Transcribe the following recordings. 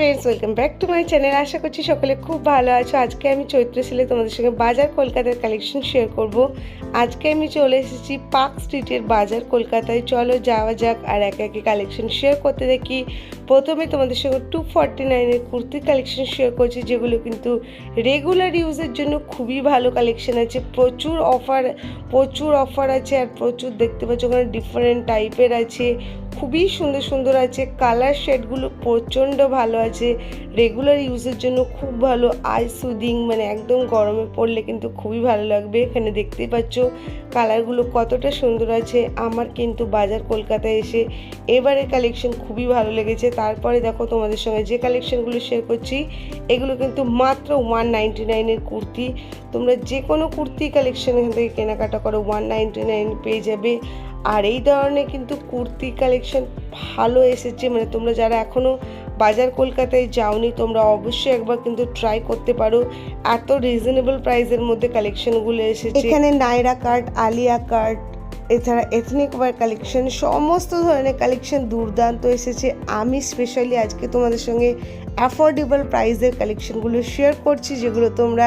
Friends welcome back to my channel আশা করছি সকলে খুব ভালো আছো। আজকে আমি চৈত্র ছেলে তোমাদের সঙ্গে বাজার কলকাতার কালেকশন শেয়ার করব। আজকে আমি চলে এসেছি পার্ক স্ট্রিটের বাজার কলকাতায়। চলো যাওয়া যাক আর একে একে কালেকশন শেয়ার করতে দেখি। প্রথমে তোমাদের সঙ্গে টু ফর্টি নাইনের কুর্তির কালেকশন শেয়ার করছি, যেগুলো কিন্তু রেগুলার ইউজের জন্য খুবই ভালো কালেকশন আছে। প্রচুর অফার প্রচুর অফার আছে আর প্রচুর দেখতে পাচ্ছ ওখানে ডিফারেন্ট টাইপের আছে। খুবই সুন্দর সুন্দর আছে। কালার শেডগুলো প্রচণ্ড ভালো আছে। রেগুলার ইউজের জন্য খুব ভালো। আই সুদিং মানে একদম গরমে পড়লে কিন্তু খুবই ভালো লাগবে। এখানে দেখতেই পাচ্ছ কালারগুলো কতটা সুন্দর আছে। আমার কিন্তু বাজার কলকাতায় এসে এবারে কালেকশন খুবই ভালো লেগেছে। তারপরে দেখো তোমাদের সঙ্গে যে কালেকশনগুলো শেয়ার করছি, এগুলো কিন্তু মাত্র ওয়ান নাইনটি নাইনের কুর্তি। তোমরা যে কোনো কুর্তি কালেকশন এখান থেকে কেনাকাটা করো ওয়ান নাইনটি নাইন পেয়ে যাবে। আর এই ধরনের কিন্তু কুর্তি কালেকশন ভালো এসেছে। মানে তোমরা যারা এখনও বাজার কলকাতায় যাওনি, তোমরা অবশ্যই একবার কিন্তু ট্রাই করতে পারো। এত রিজনেবল প্রাইসের মধ্যে কালেকশনগুলো এসেছে। এখানে নাইরা কার্ড আলিয়া কার্ড এছাড়া এথনিক ওয়ার কালেকশন সমস্ত ধরনের কালেকশন দুর্দান্ত এসেছে। আমি স্পেশালি আজকে তোমাদের সঙ্গে অ্যাফোর্ডেবল প্রাইসের কালেকশনগুলো শেয়ার করছি, যেগুলো তোমরা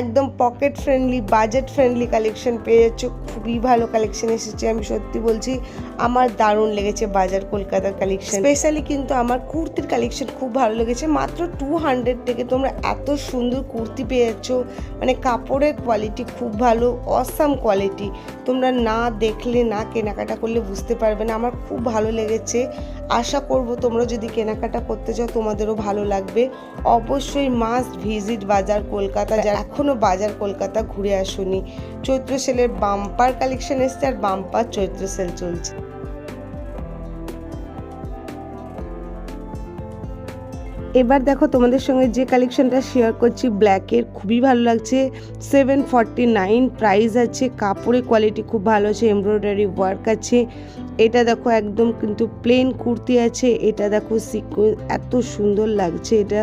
একদম pocket friendly budget friendly collection পেয়ে যাচ্ছ। খুবই ভালো কালেকশন এসেছে, আমি সত্যি বলছি, আমার দারুণ লেগেছে বাজার কলকাতার কালেকশন স্পেশালি কিন্তু আমার কুর্তির কালেকশন খুব ভালো লেগেছে, মাত্র টু হান্ড্রেড থেকে তোমরা এত সুন্দর কুর্তি পেয়ে যাচ্ছ। মানে কাপড়ের কোয়ালিটি খুব ভালো অসাম কোয়ালিটি তোমরা না দেখলে, না কেনাকাটা করলে বুঝতে পারবে না, আমার খুব ভালো লেগেছে। আশা করব তোমরা যদি কেনাকাটা করতে চাও, তোমাদেরও ভালো লাগবে। অবশ্যই মাস্ট ভিজিট বাজার কলকাতা। যারা এখনও বাজার কলকাতা ঘুরে আসুনি চৈত্র সেলের বাম্পার কালেকশন এসছে আর বাম্পার চৈত্র সেল চলছে। এবার দেখো তোমাদের সঙ্গে যে কালেকশনটা শেয়ার করছি ব্ল্যাকের খুবই ভালো লাগছে। সেভেন ফর্টি নাইন প্রাইস আছে কাপড়ের কোয়ালিটি খুব ভালো আছে এমব্রয়ডারি ওয়ার্ক আছে। এটা দেখো একদম কিন্তু প্লেন কুর্তি আছে। এটা দেখো সিকোয়েন্স এত সুন্দর লাগছে। এটা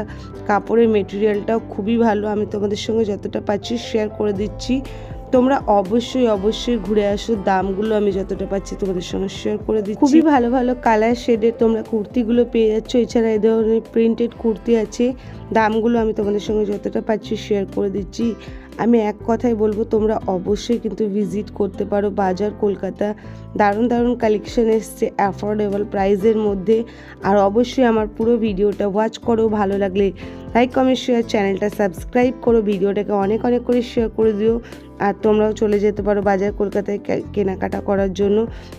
কাপড়ের মেটেরিয়ালটাও খুবই ভালো। আমি তোমাদের সঙ্গে যতটা পাচ্ছি শেয়ার করে দিচ্ছি। তোমরা অবশ্যই অবশ্যই ঘুরে আসো। দামগুলো আমি যতটা পাচ্ছি তোমাদের সঙ্গে শেয়ার করে দিচ্ছি। খুবই ভালো ভালো কালার শেডের তোমরা কুর্তিগুলো পেয়ে যাচ্ছ। এছাড়া এই ধরনের প্রিন্টেড কুর্তি আছে। দামগুলো আমি তোমাদের সঙ্গে যতটা পাচ্ছি শেয়ার করে দিচ্ছি। আমি এক কথাই বলব, তোমরা অবশ্যই কিন্তু ভিজিট করতে পারো বাজার কলকাতা। দারুণ দারুণ কালেকশন এসছে অ্যাফোর্ডেবল প্রাইসের মধ্যে। আর অবশ্যই আমার পুরো ভিডিওটা ওয়াচ করো, ভালো লাগলে লাইক কমেন্ট শেয়ার চ্যানেলটা সাবস্ক্রাইব করো। ভিডিওটাকে অনেক অনেক করে শেয়ার করে দিও। আর তোমরাও চলে যেতে পারো বাজার কলকাতায় কেনাকাটা করার জন্য।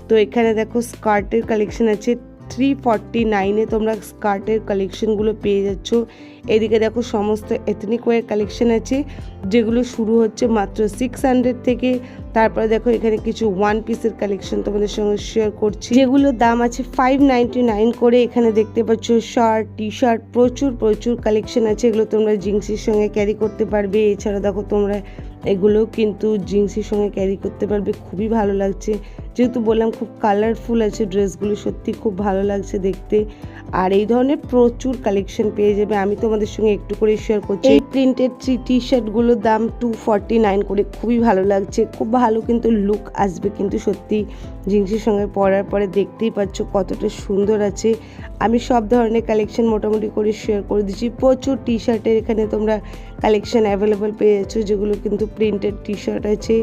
তো এখানে দেখো স্কার্টের কালেকশন আছে থ্রি ফর্টি নাইনে তোমরা স্কার্টের কালেকশনগুলো পেয়ে যাচ্ছ। এদিকে দেখো সমস্ত এথনিক ওয়ার কালেকশন আছে, যেগুলো শুরু হচ্ছে মাত্র সিক্স হান্ড্রেড থেকে। তারপরে দেখো এখানে কিছু ওয়ান পিসের কালেকশন তোমাদের সঙ্গে শেয়ার করছি। যেগুলোর দাম আছে ফাইভ নাইনটি নাইন করে এখানে দেখতে পাচ্ছ শার্ট টি শার্ট প্রচুর প্রচুর কালেকশন আছে। এগুলো তোমরা জিন্সের সঙ্গে ক্যারি করতে পারবে। এছাড়া দেখো তোমরা এগুলো কিন্তু জিন্সের সঙ্গে ক্যারি করতে পারবে। খুবই ভালো লাগছে। যেহেতু বললাম খুব কালারফুল আছে ড্রেসগুলো সত্যি খুব ভালো লাগছে দেখতে। আর এই ধরনের প্রচুর কালেকশন পেয়ে যাবে, আমি তোমাদের সঙ্গে একটু করে শেয়ার করছি। এই প্রিন্টেড টি শার্টগুলোর দাম টু ফর্টি নাইন করে, খুবই ভালো লাগছে, খুব ভালো কিন্তু লুক আসবে কিন্তু সত্যি। জিন্সের সঙ্গে পরার পরে দেখতেই পাচ্ছ কতটা সুন্দর আছে। আমি সব ধরনের কালেকশন মোটামুটি করে শেয়ার করে দিচ্ছি প্রচুর টি শার্টের এখানে তোমরা কালেকশন অ্যাভেলেবেল পেয়ে যাচ্ছ যেগুলো কিন্তু প্রিন্টেড টি শার্ট আছে,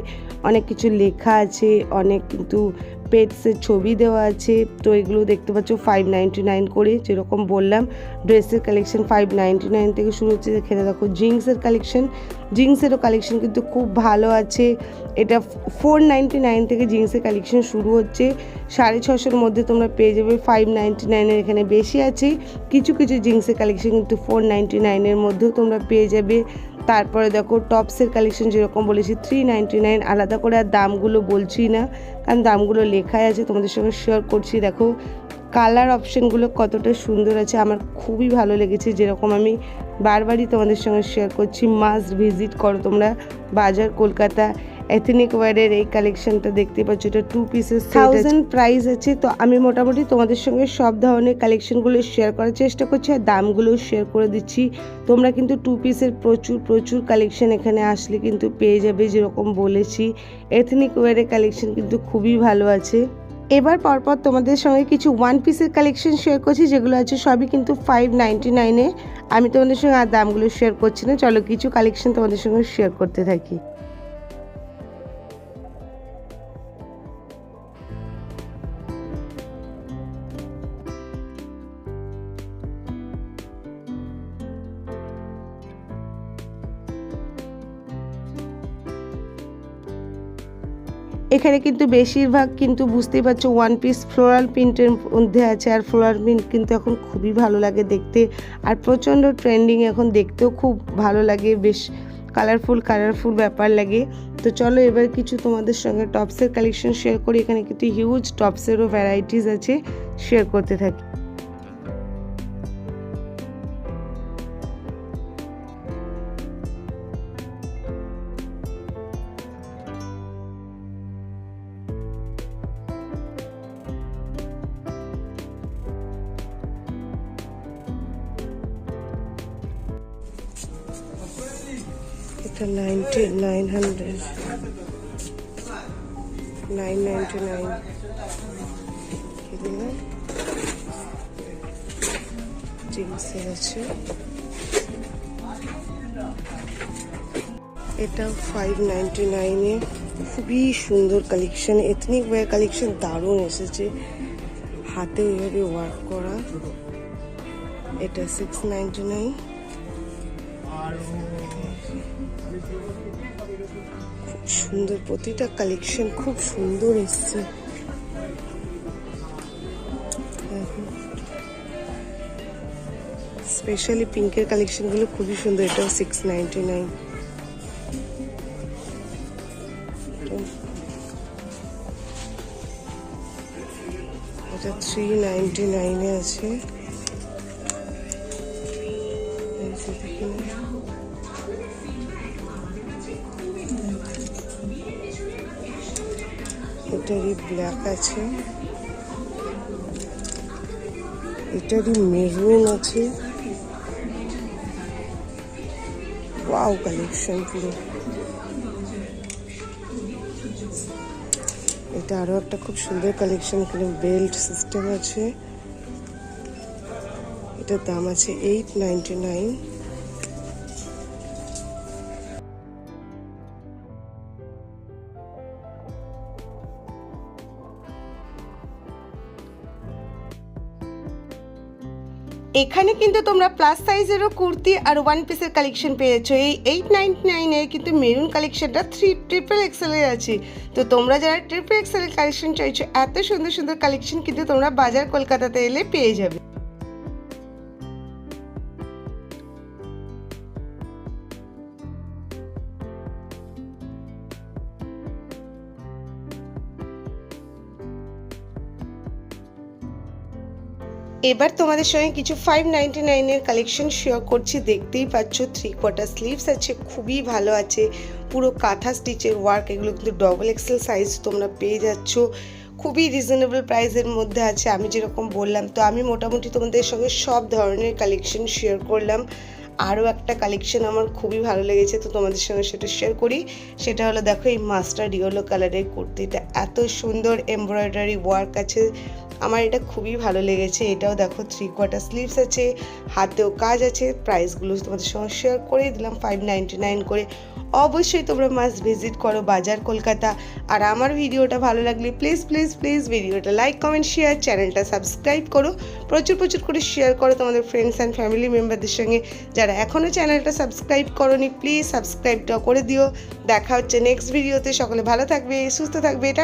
অনেক কিছু লেখা আছে, অনেক কিন্তু পেটসের ছবি দেওয়া আছে। তো এগুলো দেখতে পাচ্ছ ফাইভ নাইনটি নাইন করে যেরকম বললাম। ড্রেসের কালেকশন ফাইভ নাইন থেকে শুরু হচ্ছে। এখানে দেখো জিন্সের কালেকশন জিন্সেরও কালেকশন কিন্তু খুব ভালো আছে। এটা ফোর নাইনটি নাইন থেকে জিন্সের কালেকশন শুরু হচ্ছে। সাড়ে ছশোর মধ্যে তোমরা পেয়ে যাবে ফাইভ নাইনটি নাইনের এখানে বেশি আছে। কিছু কিছু জিন্সের কালেকশন কিন্তু ফোর নাইনটি নাইনের মধ্যেও তোমরা পেয়ে যাবে। তারপরে দেখো টপসের কালেকশন যেরকম বলেছি থ্রি নাইন আলাদা করে আর দামগুলো বলছি না। কারণ দামগুলো লেখাই আছে, তোমাদের সঙ্গে শেয়ার করছি। দেখো কালার অপশানগুলো কতটা সুন্দর আছে, আমার খুবই ভালো লেগেছে। যেরকম আমি বারবারই তোমাদের সঙ্গে শেয়ার করছি মাস্ট ভিজিট করো তোমরা, বাজার কলকাতা। এথনিক ওয়ারের এই কালেকশনটা দেখতে পাচ্ছ, এটা টু পিসেস থাউজেন্ড প্রাইস আছে, তো আমি মোটামুটি তোমাদের সঙ্গে সব ধরনের কালেকশনগুলো শেয়ার করার চেষ্টা করছি আর দামগুলোও শেয়ার করে দিচ্ছি। তোমরা কিন্তু টু পিসের প্রচুর প্রচুর কালেকশন এখানে আসলে কিন্তু পেয়ে যাবে, যেরকম বলেছি। এথনিক ওয়ারের কালেকশন কিন্তু খুবই ভালো আছে। এবার পরপর তোমাদের সঙ্গে কিছু ওয়ান পিসের কালেকশন শেয়ার করছি, যেগুলো আছে সবই কিন্তু ফাইভ নাইনটি নাইনে আমি তোমাদের সঙ্গে আর দামগুলো শেয়ার করছি না, চলো কিছু কালেকশন তোমাদের সঙ্গে শেয়ার করতে থাকি। এখানে কিন্তু বেশিরভাগ কিন্তু বুঝতেই পারছ ওয়ান পিস ফ্লোরাল প্রিন্টের মধ্যে আছে আর ফ্লোরাল প্রিন্ট কিন্তু এখন খুবই ভালো লাগে দেখতে। আর প্রচণ্ড ট্রেন্ডিং এখন দেখতেও খুব ভালো লাগে, বেশ কালারফুল কালারফুল ব্যাপার লাগে। তো চলো এবার কিছু তোমাদের সঙ্গে টপসের কালেকশন শেয়ার করি। এখানে কিন্তু হিউজ টপসেরও ভ্যারাইটিস আছে শেয়ার করতে থাকি। এটা ninety nine hundred nine ninety nine জিন্সের আছে এটা ফাইভ নাইনটি নাইনে খুবই সুন্দর কালেকশন এথনিক ওয়্যার কালেকশন দারুণ এসেছে। হাতে ওইভাবে ওয়ার্ক করা। এটা সিক্স নাইনটি নাইন সুন্দর প্রতিটা কালেকশন খুব সুন্দর এসছে। স্পেশালি পিঙ্কের কালেকশনগুলো খুবই সুন্দর, এটাও সিক্স নাইনটি নাইন এটা থ্রি নাইনটি নাইনে আছে। এটারই ব্ল্যাক আছে। এটারই মেরুন আছে। ওয়াও কালেকশন পুরো। এটা আরও একটা খুব সুন্দর কালেকশন এখানে বেল্ট সিস্টেম আছে। এটার দাম আছে এইট নাইনটি নাইন এখানে কিন্তু তোমরা প্লাস সাইজেরও কুর্তি আর ওয়ান পিসের কালেকশন পেয়েছ। এই এইট নাইনটি নাইনের কিন্তু মেরুন কালেকশনটা থ্রি ট্রিপল এক্সেলের আছে। তো তোমরা যারা ট্রিপল এক্সেলের কালেকশন চাইছো, এত সুন্দর সুন্দর কালেকশন কিন্তু তোমরা বাজার কলকাতাতে এলে পেয়ে যাবে। এবার তোমাদের সঙ্গে কিছু ফাইভ নাইনটি নাইনের কালেকশন শেয়ার করছি, দেখতেই পাচ্ছ থ্রি কোয়ার্টার স্লিভস আছে, খুবই ভালো আছে। পুরো কাঁথা স্টিচের ওয়ার্ক এগুলো কিন্তু ডবল এক্সেল সাইজ তোমরা পেয়ে যাচ্ছ। খুবই রিজনেবল প্রাইসের মধ্যে আছে, আমি যেরকম বললাম। তো আমি মোটামুটি তোমাদের সঙ্গে সব ধরনের কালেকশন শেয়ার করলাম। আরও একটা কালেকশন আমার খুবই ভালো লেগেছে, তো তোমাদের সঙ্গে সেটা শেয়ার করি। সেটা হলো, দেখো এই মাস্টার ইয়েলো কালারের কুর্তিটা। এত সুন্দর এমব্রয়ডারি ওয়ার্ক আছে। আমার এটা খুবই ভালো লেগেছে। এটাও দেখো থ্রি কোয়ার্টার স্লিভস আছে, হাতেও কাজ আছে প্রাইসগুলো তোমাদের সঙ্গে শেয়ার করে দিলাম ফাইভ নাইন করে। অবশ্যই তোমরা মাস্ট ভিজিট করো বাজার কলকাতা। আর আমার ভিডিওটা ভালো লাগলে প্লিজ প্লিজ প্লিজ ভিডিওটা লাইক কমেন্ট শেয়ার চ্যানেলটা সাবস্ক্রাইব করো। প্রচুর প্রচুর করে শেয়ার করো তোমাদের ফ্রেন্ডস অ্যান্ড ফ্যামিলি মেম্বারদের সঙ্গে। যারা এখনও চ্যানেলটা সাবস্ক্রাইব করোনি প্লিজ সাবস্ক্রাইবটা করে দিও। দেখা হচ্ছে নেক্সট ভিডিওতে সকলে ভালো থাকবে, সুস্থ থাকবে এটা